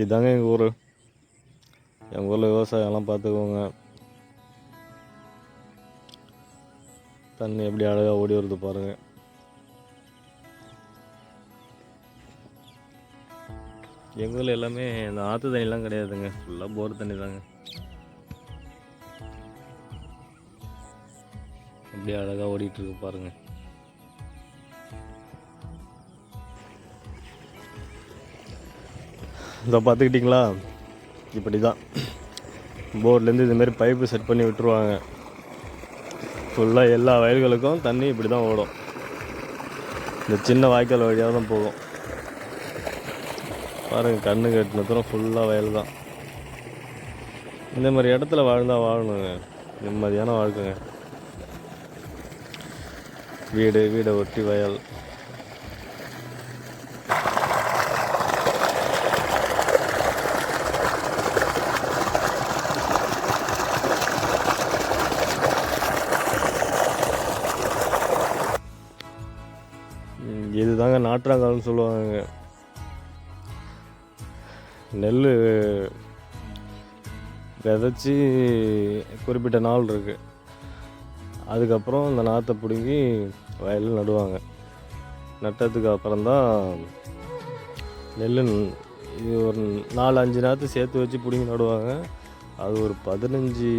இதுதாங்க எங்கள் ஊர். எங்கள் ஊரில் விவசாயம்லாம் பார்த்துக்கோங்க. தண்ணி எப்படி அழகாக ஓடி வருது பாருங்கள் எங்கள் ஊரில் எல்லாமே இந்த ஆற்று தண்ணிலாம் கிடையாதுங்க. ஃபுல்லாக போர் தண்ணி தாங்க அப்படியே அழகாக ஓடிட்டுருக்கு பாருங்கள் இதை பார்த்துக்கிட்டிங்களா? இப்படி தான் போர்ட்லேருந்து இதுமாரி பைப்பு செட் பண்ணி விட்டுருவாங்க. ஃபுல்லாக எல்லா வயல்களுக்கும் தண்ணி இப்படி தான் ஓடும். இந்த சின்ன வாய்க்கால் வழியாக தான் போகும். பாருங்கள் கண்ணு கட்டின தூரம் ஃபுல்லாக வயல் தான் இந்த மாதிரி இடத்துல வாழ்ந்தால் வாழணுங்க. நிம்மதியான வாழ்க்கைங்க. வீடு வீடை ஒட்டி வயல். இதுதாங்க நாற்றாங்கால்னு சொல்லுவாங்க. நெல் விதைச்சி குறிப்பிட்ட நாள் இருக்குது அதுக்கப்புறம் இந்த நாற்றை பிடுங்கி வயலில் நடுவாங்க. நட்டதுக்கு அப்புறம்தான் நெல் இது ஒரு நாலு அஞ்சு நாற்று சேர்த்து வச்சு பிடுங்கி நடுவாங்க. அது ஒரு பதினஞ்சு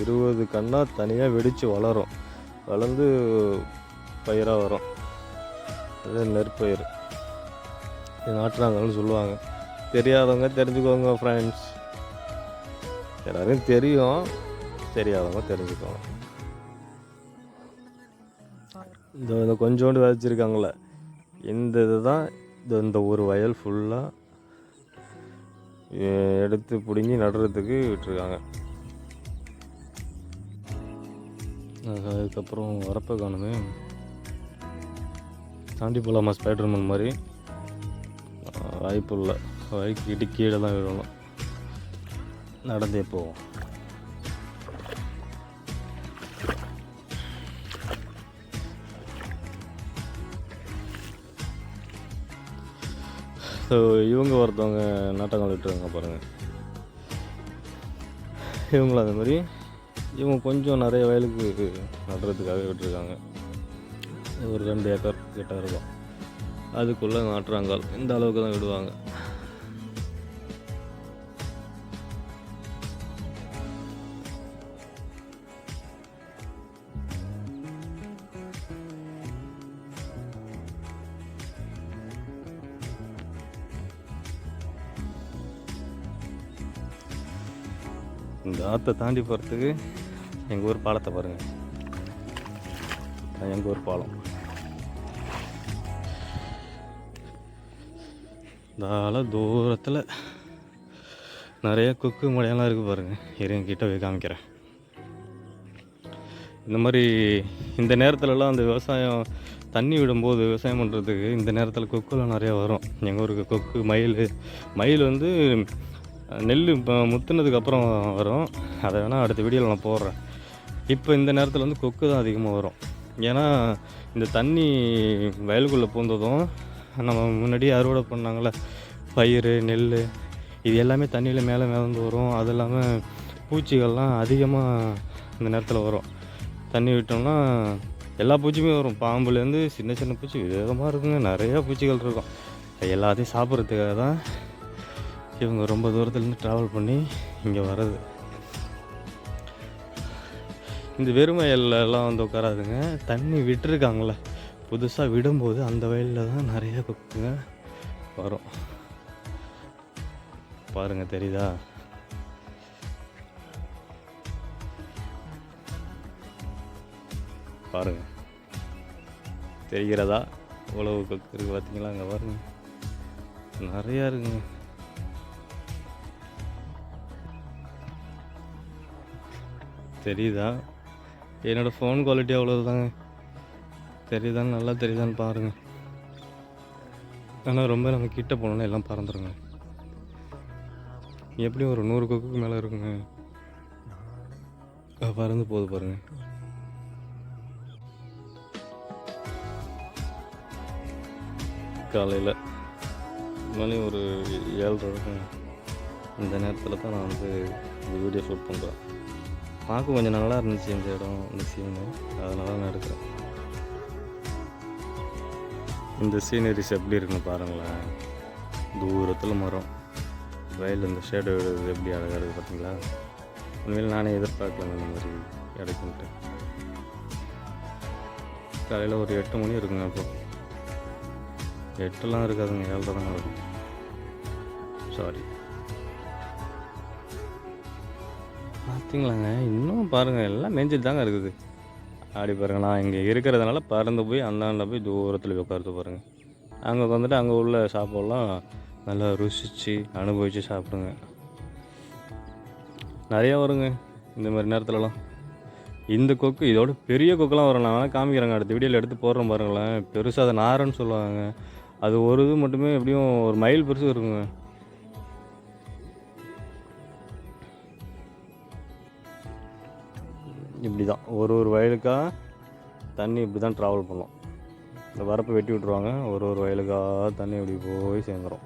இருபது கண்ணாக தனியாக வெடித்து வளரும். வளர்ந்து பயிராக வரும். அது நெற்பயிர் இது நாட்டுறாங்கன்னு சொல்லுவாங்க. தெரியாதவங்க தெரிஞ்சுக்கோங்க ஃப்ரெண்ட்ஸ் எல்லாரும் தெரியும். தெரியாதவங்க தெரிஞ்சுக்கோங்க. இந்த இந்த கொஞ்சோண்டு விதைச்சிருக்காங்களே இந்த இதுதான் இந்த இந்த ஒரு வயல் ஃபுல்லாக எடுத்து பிடுங்கி நடுறதுக்கு விட்டுருக்காங்க. அதுக்கப்புறம் வரப்ப காணுமே. தாண்டி போகலாமா? ஸ்பைடர்மேன் மாதிரி. வாய்ப்பு இல்லை. வழிக்கிட்டு கீழே தான் விழணும் நடந்தே போவோம். ஸோ இவங்க ஒருத்தவங்க நாட்டகம் விட்டுருக்காங்க பாருங்கள் இவங்களும் அந்த மாதிரி இவங்க கொஞ்சம் நிறைய வயலுக்கு நடுறதுக்காக விட்டுருக்காங்க. ஒரு ரெண்டு ஏக்கர் கிட்ட இருக்கும். அதுக்குள்ளே நாட்டுறாங்கால் இந்த அளவுக்கு தான் விடுவாங்க. இந்த ஆற்றை தாண்டி போகிறதுக்கு எங்கள் ஊர் பாலத்தை பாருங்கள் எங்கள் ஊர் பாலம். தால தூரத்தில் நிறைய கொக்கு மலையெல்லாம் இருக்குது பாருங்கள் இருங்க கிட்ட போய் காமிக்கிறேன். இந்த மாதிரி இந்த நேரத்துலலாம் அந்த விவசாயம் தண்ணி விடும்போது விவசாயம் பண்ணுறதுக்கு இந்த நேரத்தில் கொக்குலாம் நிறையா வரும். எங்கள் ஊருக்கு கொக்கு மயில் மயில் வந்து நெல் இப்போ முத்துனதுக்கப்புறம் வரும். அதை வேணால் அடுத்த வீடியோவில் நான் போடுறேன். இப்போ இந்த நேரத்தில் வந்து கொக்கு தான் அதிகமாக வரும். ஏன்னா இந்த தண்ணி வயலுக்குள்ளே பூந்ததும் நம்ம முன்னாடியே அறுவடை பண்ணாங்களே பயிர் நெல் இது எல்லாமே தண்ணியில் மேலே மிதந்து வரும். அது இல்லாமல் பூச்சிகள்லாம் அதிகமாக இந்த நேரத்தில் வரும். தண்ணி விட்டோம்னா எல்லா பூச்சியுமே வரும். பாம்புலேருந்து சின்ன சின்ன பூச்சி விதமாக இருக்குங்க. நிறையா பூச்சிகள் இருக்கும். எல்லாத்தையும் சாப்பிட்றதுக்காக தான் இவங்க ரொம்ப தூரத்துலேருந்து ட்ராவல் பண்ணி இங்கே வர்றது. இந்த வெறும் எல்லாம் வந்து உட்காராதுங்க. தண்ணி விட்டுருக்காங்களே புதுசாக விடும்போது அந்த வயலில் தான் நிறைய கொக்குங்க வரும். பாருங்கள் தெரியுதா? பாருங்க. தெரிகிறதா? உழவு கொக்கு இருக்கு பார்த்தீங்களா அங்கே பாருங்க. நிறையா இருக்குங்க. தெரியுதா? என்னோடய ஃபோன் குவாலிட்டி அவ்வளோதாங்க தெரியுதான்னு நல்லா தெரியுதான்னு பாருங்கள் ஆனால் ரொம்ப நம்ம கிட்ட போனோன்னா எல்லாம் பறந்துருங்க. எப்படியும் ஒரு நூறு கொக்குக்கு மேலே இருக்குங்க. பறந்து போகுது பாருங்க. காலையில் மணி ஒரு ஏழரை இருக்கும் இந்த நேரத்தில் தான் நான் வந்து இந்த வீடியோ ஷூட் பண்ணுறேன் பார்க்க கொஞ்சம் நல்லா இருந்துச்சு இந்த இடம் இந்த சீனு அதனால நான் எடுக்கிறேன். இந்த சீனரிஸ் எப்படி இருக்குன்னு பாருங்களேன். தூரத்தில் மரம். வயலில் இந்த ஷேடோ ஷேடு எப்படி அழகாக இருக்குது பார்த்தீங்களா உண்மையில் நானே எதிர்பார்க்கல இந்த மாதிரி கிடைக்குன்ட்டு காலையில் ஒரு எட்டு மணி இருக்குங்க அப்போ. எட்டுலாம் இருக்காதுங்க ஏழு தான் இருக்கும் சாரி பார்த்தீங்களாங்க இன்னும் பாருங்கள் எல்லாம் மேய்ஞ்சிட்டு தாங்க இருக்குது. ஆடி பாருங்க நான் இங்கே இருக்கிறதுனால பறந்து போய் அந்தாண்ட போய் தூரத்தில் போய் உட்கார்ந்து பாருங்கள் அங்கே வந்துட்டு அங்கே உள்ள சாப்பாடெல்லாம் நல்லா ருசித்து அனுபவித்து சாப்பிடுங்க. நிறையா வருங்க இந்த மாதிரி நேரத்துலலாம். இந்த கொக்கு இதோட பெரிய கொக்கெல்லாம் வரும் நான் வேணா காமிக்கிறேங்க அடுத்த வீடியோவில் எடுத்து போடுறோம் பாருங்களேன். பெருசாக அதை நாரன்னு சொல்லுவாங்க. அது ஒரு இது மட்டுமே எப்படியும் ஒரு மைல் பெருசு இருக்குங்க. இப்படி தான் ஒரு ஒரு வயலுக்காக தண்ணி இப்படி தான் ட்ராவல் பண்ணும். இந்த வரப்பை வெட்டி விட்ருவாங்க ஒரு ஒரு வயலுக்காக தண்ணி இப்படி போய் சேர்ந்துடும்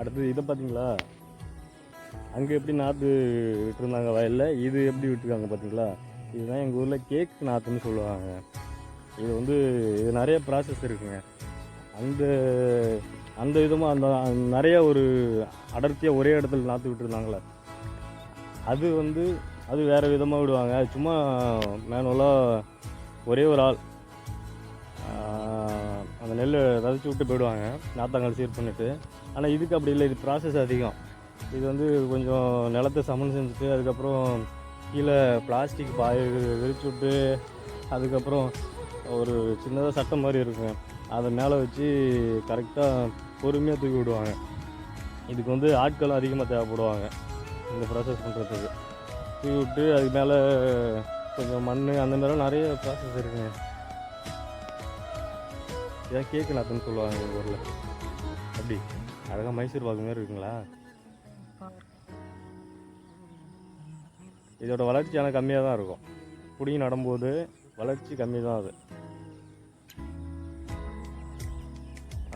அடுத்தது இதை பார்த்தீங்களா? அங்கே எப்படி நாற்று விட்டுருந்தாங்க வயலில்? இது எப்படி விட்டுருக்காங்க பார்த்தீங்களா? இதுதான் எங்கள் ஊரில் கேக் நாற்றுன்னு சொல்லுவாங்க. இது வந்து இது நிறைய ப்ராசஸ் இருக்குங்க. அந்த அந்த விதமாக அந்த நிறைய ஒரு அடர்த்தியாக ஒரே இடத்துல நாற்று விட்டுருந்தாங்களே. அது வந்து அது வேறு விதமாக விடுவாங்க. அது சும்மா மேனுவலாக ஒரே ஒரு ஆள். அந்த நெல் விதைச்சி விட்டு போயிடுவாங்க. நாத்தாங்கால் சீர் பண்ணிவிட்டு ஆனால் இதுக்கு அப்படி இல்லை. இது ப்ராசஸ் அதிகம். இது வந்து கொஞ்சம் நிலத்தை சமன் செஞ்சுட்டு அதுக்கப்புறம் கீழே பிளாஸ்டிக் பாய் விரிச்சு விட்டு அதுக்கப்புறம் ஒரு சின்னதாக சட்டம் மாதிரி இருக்கும். அதை மேலே வச்சு கரெக்டாக பொறுமையாக தூக்கி விடுவாங்க. இதுக்கு வந்து ஆட்கள் அதிகமாக தேவைப்படுவாங்க. இந்த ப்ராசஸ் பண்ணுறதுக்கு தூக்கி விட்டு அதுக்கு மேலே கொஞ்சம் மண் அந்த மாதிரிலாம் நிறைய ப்ராசஸ் இருக்குங்க. ஏன் கேக்கு நாத்துன்னு சொல்லுவாங்க எங்கள் ஊரில். அப்படி அழகாக மைசூர் பாக்கு மாதிரி இருக்குங்களா? இதோட வளர்ச்சி ஆனால் கம்மியாக தான் இருக்கும். பிடிங்கி நடும்போது வளர்ச்சி கம்மி தான் அது.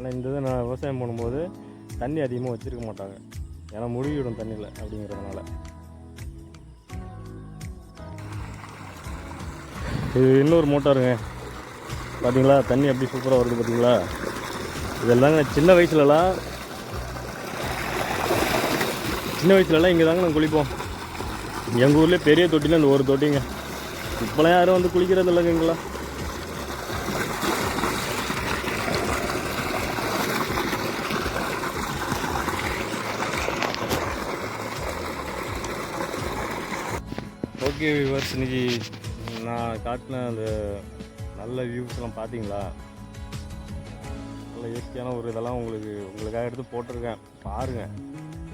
ஆனால் இந்த இதை நான் விவசாயம் பண்ணும்போது தண்ணி அதிகமாக வச்சுருக்க மாட்டாங்க. ஏன்னா முழுகிவிடும் தண்ணியில் அப்படிங்கிறதுனால. இது இன்னொரு மோட்டாருங்க. பார்த்தீங்களா தண்ணி எப்படி சூப்பராக வருது பார்த்தீங்களா இதெல்லாம் சின்ன வயசுலலாம் சின்ன வயசுலலாம் இங்கே தாங்க நாங்கள் குளிப்போம். எங்கள் ஊர்லேயே பெரிய தொட்டியில் இந்த ஒரு தொட்டிங்க. இப்போலாம் யாரும் வந்து குளிக்கிறது இல்லைங்க இங்கெல்லாம். ஓகே வியூவர்ஸ் இன்னைக்கு நான் காட்டின அந்த நல்ல வியூஸ்லாம் பார்த்தீங்களா? நல்ல இயற்கையான ஒரு இதெல்லாம் உங்களுக்கு உங்களுக்காக எடுத்து போட்டிருக்கேன். பாருங்கள்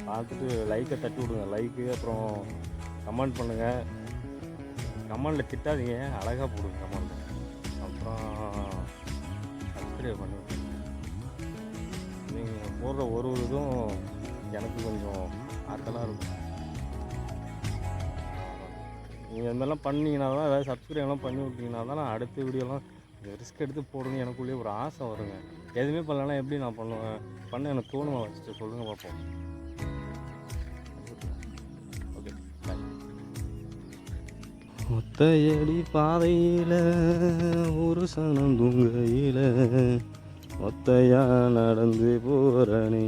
பார்த்துட்டு லைக்கை தட்டி விடுங்க. லைக்கு அப்புறம் கமெண்ட் பண்ணுங்கள் கமெண்டில் திட்டாதீங்க. அழகாக போடுங்க கமெண்ட் அப்புறம் சப்ஸ்கிரைப் பண்ணுங்க. நீங்கள் போடுற ஒரு ஒரு இதுவும் எனக்கு கொஞ்சம் ஆற்றலாக இருக்கும். நீங்கள் இந்த மாதிரிலாம் பண்ணீங்கன்னா தான் ஏதாவது சப்ஸ்கிரைப்லாம் பண்ணி விட்டீங்கன்னா தான் நான் அடுத்த வீடியோலாம் ரிஸ்க் எடுத்து போடணும்னு எனக்குள்ளேயே ஒரு ஆசை வருங்க. எதுவுமே பண்ணலன்னா எப்படி நான் பண்ணுவேன்? பண்ண எனக்கு தோணுமா வச்சுட்டு சொல்லுங்கள் பார்ப்போம் ஓகே ஒத்தையடி பாதையில் ஒரு சனம் தூங்கையில் ஒத்தையா நடந்து போகிறனே